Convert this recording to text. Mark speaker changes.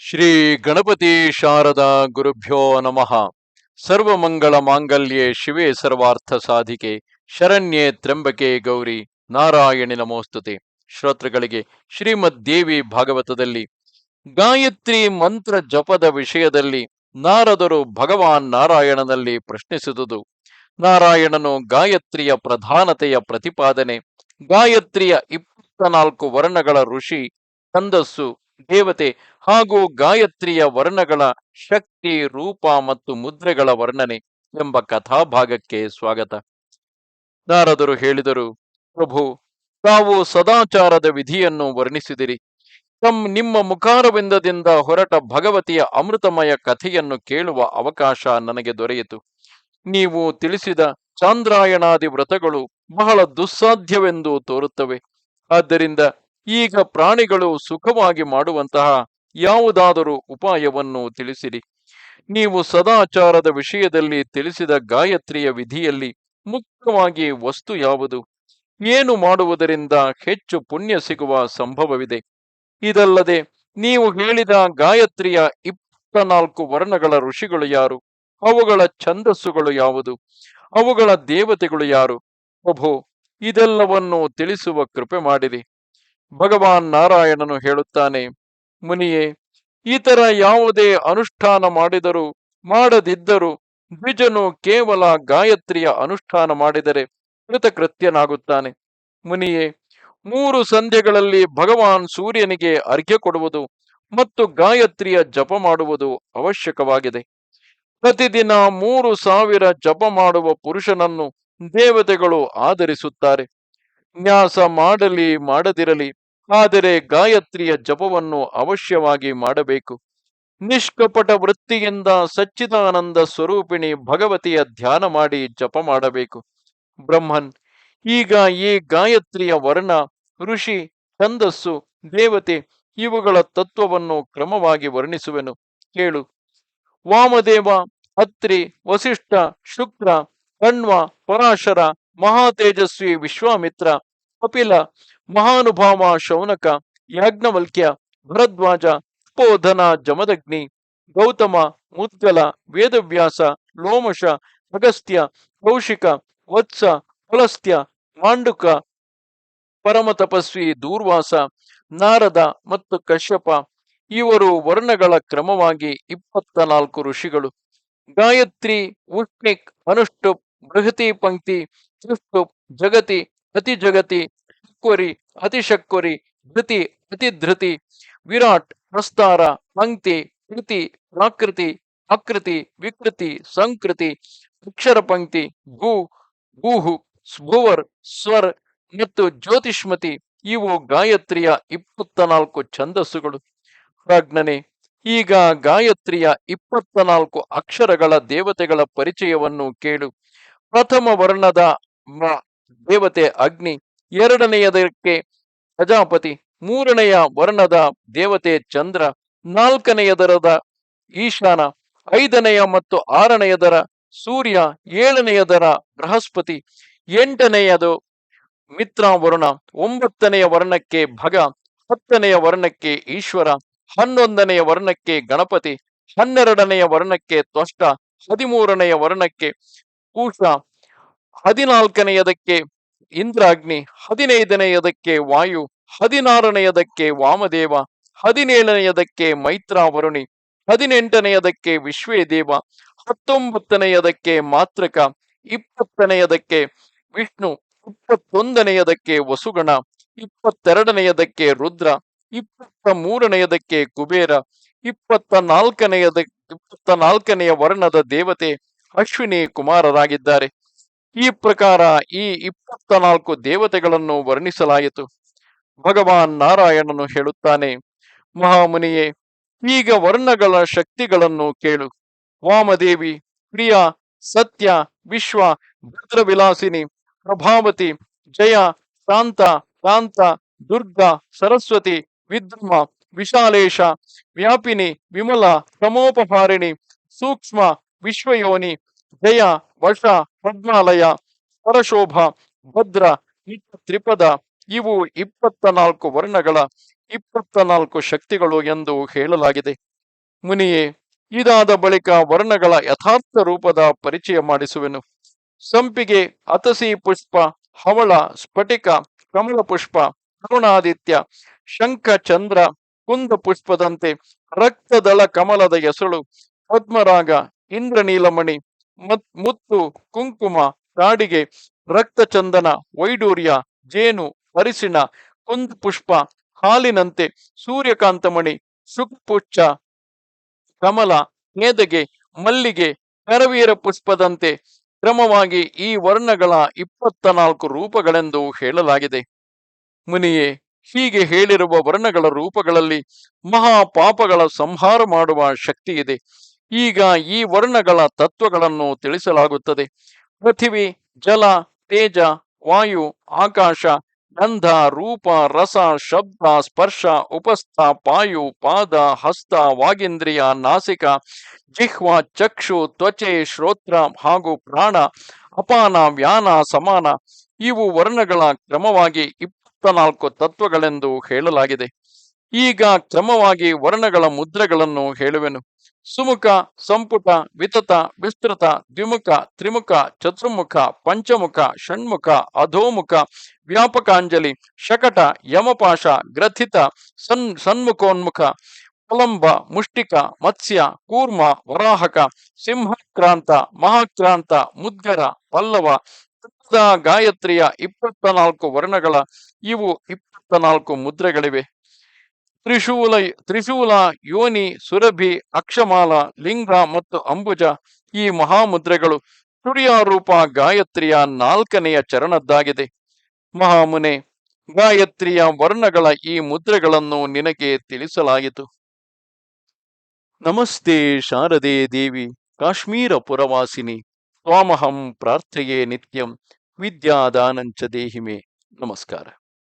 Speaker 1: ಶ್ರೀ ಗಣಪತಿ ಶಾರದಾ ಗುರುಭ್ಯೋ ನಮಃ. ಸರ್ವಮಂಗಳ ಮಾಂಗಲ್ಯೆ ಶಿವೇ ಸರ್ವಾರ್ಥ ಸಾಧಿಕೆ, ಶರಣ್ಯೆ ತ್ರಂಬಕೆ ಗೌರಿ, ನಾರಾಯಣಿ ನಮೋಸ್ತುತೆ. ಶ್ರೋತೃಗಳಿಗೆ ಶ್ರೀಮದ್ ದೇವಿ ಭಾಗವತದಲ್ಲಿ, ಗಾಯತ್ರಿ ಮಂತ್ರ ಜಪದ ವಿಷಯದಲ್ಲಿ ನಾರದರು ಭಗವಾನ್ ನಾರಾಯಣನಲ್ಲಿ ಪ್ರಶ್ನಿಸಿದುದು. ನಾರಾಯಣನು ಗಾಯತ್ರಿಯ ಪ್ರಧಾನತೆಯ ಪ್ರತಿಪಾದನೆ, ಗಾಯತ್ರಿಯ ಇಪ್ಪತ್ತ ನಾಲ್ಕು ವರ್ಣಗಳ ಋಷಿ, ಛಂದಸ್ಸು ದೇವತೆ ಹಾಗೂ ಗಾಯತ್ರಿಯ ವರ್ಣಗಳ ಶಕ್ತಿ, ರೂಪ ಮತ್ತು ಮುದ್ರೆಗಳ ವರ್ಣನೆ ಎಂಬ ಕಥಾಭಾಗಕ್ಕೆ ಸ್ವಾಗತ. ನಾರದರು ಹೇಳಿದರು, ಪ್ರಭು, ತಾವು ಸದಾಚಾರದ ವಿಧಿಯನ್ನು ವರ್ಣಿಸಿದಿರಿ. ತಮ್ ನಿಮ್ಮ ಮುಖಾರವಿಂದದಿಂದ ಹೊರಟ ಭಗವತಿಯ ಅಮೃತಮಯ ಕಥೆಯನ್ನು ಕೇಳುವ ಅವಕಾಶ ನನಗೆ ದೊರೆಯಿತು. ನೀವು ತಿಳಿಸಿದ ಚಾಂದ್ರಾಯಣಾದಿ ವ್ರತಗಳು ಬಹಳ ದುಸ್ಸಾಧ್ಯವೆಂದು ತೋರುತ್ತವೆ. ಆದ್ದರಿಂದ ಈಗ ಪ್ರಾಣಿಗಳು ಸುಖವಾಗಿ ಮಾಡುವಂತಹ ಯಾವುದಾದರೂ ಉಪಾಯವನ್ನು ತಿಳಿಸಿರಿ. ನೀವು ಸದಾಚಾರದ ವಿಷಯದಲ್ಲಿ ತಿಳಿಸಿದ ಗಾಯತ್ರಿಯ ವಿಧಿಯಲ್ಲಿ ಮುಖ್ಯವಾಗಿ ವಸ್ತು ಯಾವುದು? ಏನು ಮಾಡುವುದರಿಂದ ಹೆಚ್ಚು ಪುಣ್ಯ ಸಿಗುವ ಸಂಭವವಿದೆ? ಇದಲ್ಲದೆ ನೀವು ಹೇಳಿದ ಗಾಯತ್ರಿಯ ಇಪ್ಪತ್ತ ನಾಲ್ಕು ವರ್ಣಗಳ ಋಷಿಗಳು ಯಾರು? ಅವುಗಳ ಛಂದಸ್ಸುಗಳು ಯಾವುದು? ಅವುಗಳ ದೇವತೆಗಳು ಯಾರು? ಪ್ರಭು ಇದೆಲ್ಲವನ್ನು ತಿಳಿಸುವ ಕೃಪೆ ಮಾಡಿರಿ. ಭಗವಾನ್ ನಾರಾಯಣನು ಹೇಳುತ್ತಾನೆ, ಮುನಿಯೇ ಇತರ ಯಾವುದೇ ಅನುಷ್ಠಾನ ಮಾಡಿದರೂ, ಮಾಡದಿದ್ದರೂ ದ್ವಿಜನು ಕೇವಲ ಗಾಯತ್ರಿಯ ಅನುಷ್ಠಾನ ಮಾಡಿದರೆ ಕೃತಕೃತ್ಯನಾಗುತ್ತಾನೆ. ಮುನಿಯೇ, ಮೂರು ಸಂಧ್ಯಗಳಲ್ಲಿ ಭಗವಾನ್ ಸೂರ್ಯನಿಗೆ ಅರ್ಘ್ಯ ಕೊಡುವುದು ಮತ್ತು ಗಾಯತ್ರಿಯ ಜಪ ಮಾಡುವುದು ಅವಶ್ಯಕವಾಗಿದೆ. ಪ್ರತಿದಿನ ಮೂರು ಸಾವಿರ ಜಪ ಮಾಡುವ ಪುರುಷನನ್ನು ದೇವತೆಗಳು ಆಧರಿಸುತ್ತಾರೆ. ನ್ಯಾಸ ಮಾಡಲಿ, ಮಾಡದಿರಲಿ, ಆದರೆ ಗಾಯತ್ರಿಯ ಜಪವನ್ನು ಅವಶ್ಯವಾಗಿ ಮಾಡಬೇಕು. ನಿಷ್ಕಪಟ ವೃತ್ತಿಯಿಂದ ಸಚ್ಚಿದಾನಂದ ಸ್ವರೂಪಿಣಿ ಭಗವತಿಯ ಧ್ಯಾನ ಮಾಡಿ ಜಪ ಮಾಡಬೇಕು. ಬ್ರಹ್ಮನ್, ಈಗ ಈ ಗಾಯತ್ರಿಯ ವರ್ಣ, ಋಷಿ, ಛಂದಸ್ಸು, ದೇವತೆ ಇವುಗಳ ತತ್ವವನ್ನು ಕ್ರಮವಾಗಿ ವರ್ಣಿಸುವೆನು. ಕೇಳು. ವಾಮದೇವ ಅತ್ರಿ ವಸಿಷ್ಠ, ಶುಕ್ರ, ಕಣ್ವ, ಪರಾಶರ, ಮಹಾತೇಜಸ್ವಿ, ವಿಶ್ವಾಮಿತ್ರ ಕಪಿಲ ಮಹಾನುಭಾವ ಶೌನಕ ಯಾಜ್ಞವಲ್ಕ್ಯ, ಭರದ್ವಾಜ ಬೋಧನ ಜಮದಗ್ನಿ, ಗೌತಮ, ಮುದ್ಗಲ, ವೇದವ್ಯಾಸ, ಲೋಮಶ, ಅಗಸ್ತ್ಯ, ಕೌಶಿಕ, ವತ್ಸ ಪುಲಸ್ತ್ಯ ಮಾಂಡುಕ ಪರಮ ತಪಸ್ವಿ ದೂರ್ವಾಸ, ನಾರದ ಮತ್ತು ಕಶ್ಯಪ. ಇವರು ವರ್ಣಗಳ ಕ್ರಮವಾಗಿ ಇಪ್ಪತ್ತ ನಾಲ್ಕು ಋಷಿಗಳು. ಗಾಯತ್ರಿ, ಉಷ್ಣಿಕ್ ಅನುಷ್ಟುಪ್ ಬೃಹತಿ, ಪಂಕ್ತಿ ತ್ರಿಷ್ಟುಪ್ ಜಗತಿ ಅತಿ ಜಗತಿ ಶಕ್ವರಿ ಅತಿಶಕ್ವರಿ ಧೃತಿ ಅತಿಧೃತಿ ವಿರಾಟ್ ಪ್ರಸ್ತಾರ ಪಂಕ್ತಿ, ಕೃತಿ, ಪ್ರಾಕೃತಿ, ಆಕೃತಿ, ವಿಕೃತಿ, ಸಂಕೃತಿ, ಅಕ್ಷರ ಪಂಕ್ತಿ, ಗು ಭೂಹು ಸ್ಭುವರ್, ಸ್ವರ್ ಮತ್ತು ಜ್ಯೋತಿಷ್ಮತಿ, ಇವು ಗಾಯತ್ರಿಯ ಇಪ್ಪತ್ತ ನಾಲ್ಕು ಛಂದಸ್ಸುಗಳು. ಪ್ರಾಜ್ಞನೆ, ಈಗ ಗಾಯತ್ರಿಯ ಇಪ್ಪತ್ತ ನಾಲ್ಕು ಅಕ್ಷರಗಳ ದೇವತೆಗಳ ಪರಿಚಯವನ್ನು ಕೇಳು. ಪ್ರಥಮ ವರ್ಣದ ದೇವತೆ ಅಗ್ನಿ ಎರಡನೆಯದಕ್ಕೆ ಪ್ರಜಾಪತಿ, ಮೂರನೆಯ ವರ್ಣದ ದೇವತೆ ಚಂದ್ರ, ನಾಲ್ಕನೆಯದರದ ಈಶಾನ, ಐದನೆಯ ಮತ್ತು ಆರನೆಯದರ ಸೂರ್ಯ, ಏಳನೆಯದರ ಬೃಹಸ್ಪತಿ, ಎಂಟನೆಯದು ಮಿತ್ರ ವರುಣ ಒಂಬತ್ತನೆಯ ವರ್ಣಕ್ಕೆ ಭಗ, ಹತ್ತನೆಯ ವರ್ಣಕ್ಕೆ ಈಶ್ವರ, ಹನ್ನೊಂದನೆಯ ವರ್ಣಕ್ಕೆ ಗಣಪತಿ, ಹನ್ನೆರಡನೆಯ ವರ್ಣಕ್ಕೆ ತ್ವಷ್ಟ, ಹದಿಮೂರನೆಯ ವರ್ಣಕ್ಕೆ ಕೂಶ ಹದಿನಾಲ್ಕನೆಯದಕ್ಕೆ ಇಂದ್ರಾಗ್ನಿ ಹದಿನೈದನೆಯದಕ್ಕೆ ವಾಯು ಹದಿನಾರನೆಯದಕ್ಕೆ ವಾಮದೇವ ಹದಿನೇಳನೆಯದಕ್ಕೆ ಮೈತ್ರಾವರುಣಿ ಹದಿನೆಂಟನೆಯದಕ್ಕೆ ವಿಶ್ವೇದೇವ ಹತ್ತೊಂಬತ್ತನೆಯದಕ್ಕೆ ಮಾತ್ರಕ ಇಪ್ಪತ್ತನೆಯದಕ್ಕೆ ವಿಷ್ಣು ಇಪ್ಪತ್ತೊಂದನೆಯದಕ್ಕೆ ವಸುಗಣ ಇಪ್ಪತ್ತೆರಡನೆಯದಕ್ಕೆ ರುದ್ರ ಇಪ್ಪತ್ತ ಮೂರನೆಯದಕ್ಕೆ ಕುಬೇರ ಇಪ್ಪತ್ತ ನಾಲ್ಕನೆಯದ ಇಪ್ಪತ್ತ ನಾಲ್ಕನೆಯ ವರ್ಣದ ದೇವತೆ ಅಶ್ವಿನಿ ಕುಮಾರರಾಗಿದ್ದಾರೆ. ಈ ಪ್ರಕಾರ ಈ ಇಪ್ಪತ್ತ ನಾಲ್ಕು ದೇವತೆಗಳನ್ನು ವರ್ಣಿಸಲಾಯಿತು. ಭಗವಾನ್ ನಾರಾಯಣನು ಹೇಳುತ್ತಾನೆ, ಮಹಾಮುನಿಯೇ, ಈಗ ವರ್ಣಗಳ ಶಕ್ತಿಗಳನ್ನು ಕೇಳು. ವಾಮದೇವಿ, ಪ್ರಿಯ, ಸತ್ಯ, ವಿಶ್ವ, ಭದ್ರವಿಲಾಸಿನಿ, ಪ್ರಭಾವತಿ, ಜಯ, ಶಾಂತ ಶಾಂತ ದುರ್ಗಾ, ಸರಸ್ವತಿ, ವಿದ್ರಮ, ವಿಶಾಲೇಶ, ವ್ಯಾಪಿನಿ, ವಿಮಲ, ಪ್ರಮೋಪಹಾರಿಣಿ, ಸೂಕ್ಷ್ಮ, ವಿಶ್ವಯೋನಿ ಜಯ, ವಶ, ಪದ್ಮಾಲಯ, ಪರಶೋಭ, ಭದ್ರ ನಿತ್ಯ ತ್ರಿಪದ, ಇವು ಇಪ್ಪತ್ತ ನಾಲ್ಕು ವರ್ಣಗಳ, ಇಪ್ಪತ್ತ ನಾಲ್ಕು ಶಕ್ತಿಗಳು ಎಂದು ಹೇಳಲಾಗಿದೆ. ಮುನಿಯೇ, ಇದಾದ ಬಳಿಕ ವರ್ಣಗಳ ಯಥಾರ್ಥ ರೂಪದ ಪರಿಚಯ ಮಾಡಿಸುವೆನು. ಸಂಪಿಗೆ, ಅತಸಿ ಪುಷ್ಪ, ಹವಳ, ಸ್ಫಟಿಕ, ಕಮಲ ಪುಷ್ಪ, ಕರುಣಾದಿತ್ಯ, ಶಂಖ ಚಂದ್ರ, ಕುಂದ ಪುಷ್ಪದಂತೆ ರಕ್ತದಳ ಕಮಲದ ಎಸಳು ಪದ್ಮರಾಗ, ಇಂದ್ರನೀಲಮಣಿ ಮುತ್ತು, ಕುಂಕುಮ ಕಾಡಿಗೆ ರಕ್ತಚಂದನ, ವೈಡೂರ್ಯ, ಜೇನು, ಅರಿಸಿಣ, ಕುಂದ್ ಪುಷ್ಪ, ಹಾಲಿನಂತೆ, ಸೂರ್ಯಕಾಂತಮಣಿ, ಸುಕ್ಪುಚ್ಚ, ಕಮಲ, ಮೇದಗೆ, ಮಲ್ಲಿಗೆ, ಕರವೀರ ಪುಷ್ಪದಂತೆ, ಕ್ರಮವಾಗಿ ಈ ವರ್ಣಗಳ ಇಪ್ಪತ್ತ ನಾಲ್ಕು ರೂಪಗಳೆಂದು ಹೇಳಲಾಗಿದೆ. ಮುನಿಯೇ, ಹೀಗೆ ಹೇಳಿರುವ ವರ್ಣಗಳ ರೂಪಗಳಲ್ಲಿ ಮಹಾ ಪಾಪಗಳ ಸಂಹಾರ ಮಾಡುವ ಶಕ್ತಿ ಇದೆ ಈಗ ಈ ವರ್ಣಗಳ ತತ್ವಗಳನ್ನು ತಿಳಿಸಲಾಗುತ್ತದೆ. ಪೃಥಿವಿ, ಜಲ, ತೇಜ, ವಾಯು, ಆಕಾಶ, ಗಂಧ, ರೂಪ, ರಸ, ಶಬ್ದ, ಸ್ಪರ್ಶ, ಉಪಸ್ಥ, ಪಾಯು, ಪಾದ, ಹಸ್ತ, ವಾಗೇಂದ್ರಿಯ, ನಾಸಿಕ, ಜಿಹ್ವ, ಚಕ್ಷು, ತ್ವಚೆ, ಶ್ರೋತ್ರ ಹಾಗೂ ಪ್ರಾಣ, ಅಪಾನ, ವ್ಯಾನ, ಸಮಾನ. ಇವು ವರ್ಣಗಳ ಕ್ರಮವಾಗಿ ಇಪ್ಪತ್ತ ನಾಲ್ಕು ತತ್ವಗಳೆಂದು ಹೇಳಲಾಗಿದೆ. ಈಗ ಕ್ರಮವಾಗಿ ವರ್ಣಗಳ ಮುದ್ರೆಗಳನ್ನು ಹೇಳುವೆನು. ಸುಮುಖ, ಸಂಪುಟ, ವಿತತ, ವಿಸ್ತೃತ, ದ್ವಿಮುಖ, ತ್ರಿಮುಖ, ಚತುರ್ಮುಖ, ಪಂಚಮುಖ, ಷಣ್ಮುಖ, ಅಧೋಮುಖ, ವ್ಯಾಪಕಾಂಜಲಿ, ಶಕಟ, ಯಮಪಾಶ, ಗ್ರಥಿತ, ಸನ್, ಸನ್ಮುಖೋನ್ಮುಖ ಕಲಂಬ ಮುಷ್ಟಿಕ, ಮತ್ಸ್ಯ, ಕೂರ್ಮ, ವರಾಹಕ, ಸಿಂಹಕ್ರಾಂತ, ಮಹಾಕ್ರಾಂತ, ಮುದ್ಗರ, ಪಲ್ಲವ ಗಾಯತ್ರಿಯ ಇಪ್ಪತ್ತ ನಾಲ್ಕು ವರ್ಣಗಳ, ಇವು ಇಪ್ಪತ್ತ ನಾಲ್ಕು ಮುದ್ರೆಗಳಿವೆ. ತ್ರಿಶೂಲ ತ್ರಿಶೂಲ, ಯೋನಿ, ಸುರಭಿ, ಅಕ್ಷಮಾಲ, ಲಿಂಗ ಮತ್ತು ಅಂಬುಜ ಈ ಮಹಾಮುದ್ರೆಗಳು ಸೂರ್ಯಾರೂಪ ಗಾಯತ್ರಿಯ ನಾಲ್ಕನೆಯ ಚರಣದ್ದಾಗಿದೆ. ಮಹಾಮುನೆ, ಗಾಯತ್ರಿಯ ವರ್ಣಗಳ ಈ ಮುದ್ರೆಗಳನ್ನು ನಿನಗೆ ತಿಳಿಸಲಾಯಿತು. ನಮಸ್ತೆ ಶಾರದೆ ದೇವಿ, ಕಾಶ್ಮೀರ ಪುರವಾಸಿನಿ, ತ್ವಾಮಹಂ ಪ್ರಾರ್ಥೆಯೇ ನಿತ್ಯಂ, ವಿದ್ಯಾದಾನಂಚ ದೇಹಿಮೆ. ನಮಸ್ಕಾರ.